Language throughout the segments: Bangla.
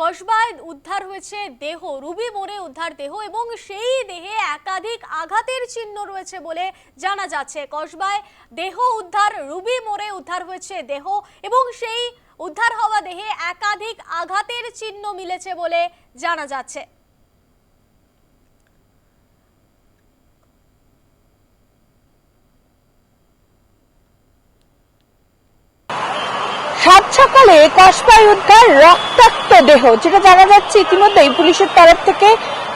কসবায় উদ্ধার হয়েছে দেহ, রুবি মোড়ে উদ্ধার দেহ এবং সেই দেহে একাধিক আঘাতের চিহ্ন রয়েছে বলে জানা যাচ্ছে। কসবায় দেহ উদ্ধার, রুবি মোড়ে উদ্ধার হয়েছে দেহ এবং সেই উদ্ধার হওয়া দেহে একাধিক আঘাতের চিহ্ন মিলেছে বলে জানা যাচ্ছে। সকালে কসবায় উদ্ধার রক্তাক্ত দেহ, যেটা জানা যাচ্ছে ইতিমধ্যেই পুলিশের তরফ থেকে।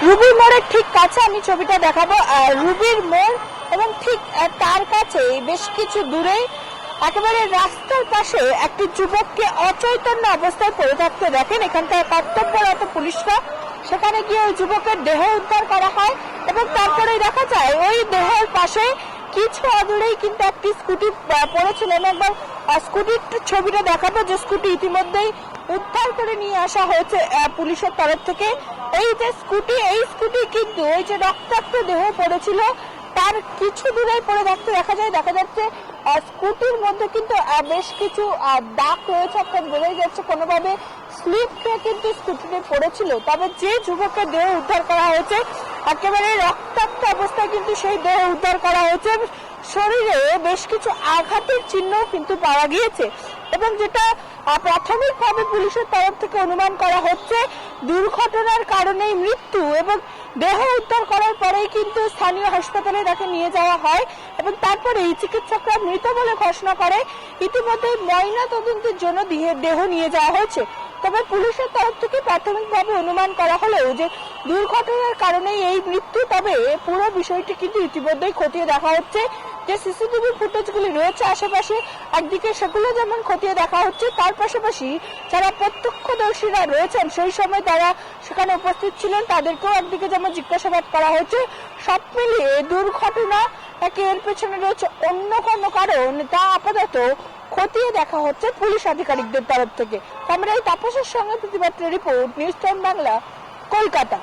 রুবির মোড়ের ঠিক কাছে আমি ছবিটা দেখাবো। রুবির মোড় এবং ঠিক তার কাছে বেশ কিছু দূরে একেবারে রাস্তার পাশে একটি যুবককে অচৈতন্য অবস্থায় পড়ে থাকতে দেখেন এখানকার কর্তব্যরত পুলিশরা। সেখানে গিয়ে ওই যুবকের দেহ উদ্ধার করা হয় এবং তারপরেই দেখা যায় ওই দেহের পাশে কিছু অদূরেই কিন্তু একটি স্কুটি পড়েছিল একবার স্কুটির ছবিটা দেখাবো যে স্কুটি ইতিমধ্যেই উদ্ধার করে নিয়ে আসা হয়েছে পুলিশের তরফ থেকে। এই যে স্কুটি, এই স্কুটি কিন্তু ওই যে রক্তাক্ত দেহ পড়েছিল, তার কিছু দূরেই পড়ে থাকতে দেখা যায়। দেখা যাচ্ছে স্কুটির মধ্যে কিন্তু বেশ কিছু দাগ রয়েছে এখন বোঝাই যাচ্ছে কোনোভাবে স্লিপ খেয়ে কিন্তু স্কুটিতে পড়েছিল। তবে যে যুবকের দেহ উদ্ধার করা হয়েছে একেবারে রক্তাক্ত অবস্থায় কিন্তু সেই দেহ উদ্ধার করা হয়েছে শরীরে বেশ কিছু আঘাতের চিহ্ন কিন্তু পাওয়া গিয়েছে। এবং যেটা প্রাথমিকভাবে পুলিশের তরফ থেকে অনুমান করা হচ্ছে, দুর্ঘটনার কারণেই মৃত্যু এবং দেহ উদ্ধার করার পরেই কিন্তু স্থানীয় হাসপাতালে তাকে নিয়ে যাওয়া হয় এবং তারপরে এই চিকিৎসকরা মৃত বলে ঘোষণা করে। ইতিমধ্যে ময়না তদন্তের জন্য দেহ নিয়ে যাওয়া হয়েছে। তবে পুলিশের তরফ থেকে প্রাথমিকভাবে অনুমান করা হলেও যে দুর্ঘটনার কারণেই এই মৃত্যু, তবে পুরো বিষয়টি কিন্তু ইতিমধ্যেই খতিয়ে দেখা হচ্ছে। যে সিসিটিভি ফুটেজগুলি রয়েছে আশেপাশে, একদিকে সেগুলো যেমন খতিয়ে দেখা হচ্ছে, তার পাশাপাশি যারা প্রত্যক্ষদর্শীরা রয়েছেন, সেই সময় তারা সেখানে উপস্থিত ছিলেন, তাদেরকেও একদিকে যেমন জিজ্ঞাসাবাদ করা হচ্ছে। সব মিলিয়ে দুর্ঘটনা একে এর পেছনে রয়েছে অন্য কোনো কারণ, তা আপাতত খতিয়ে দেখা হচ্ছে পুলিশ আধিকারিকদের তরফ থেকে। আমরা এই তাপসের সঙ্গে প্রতিবাদ রিপোর্ট, নিউজ বাংলা, কলকাতা।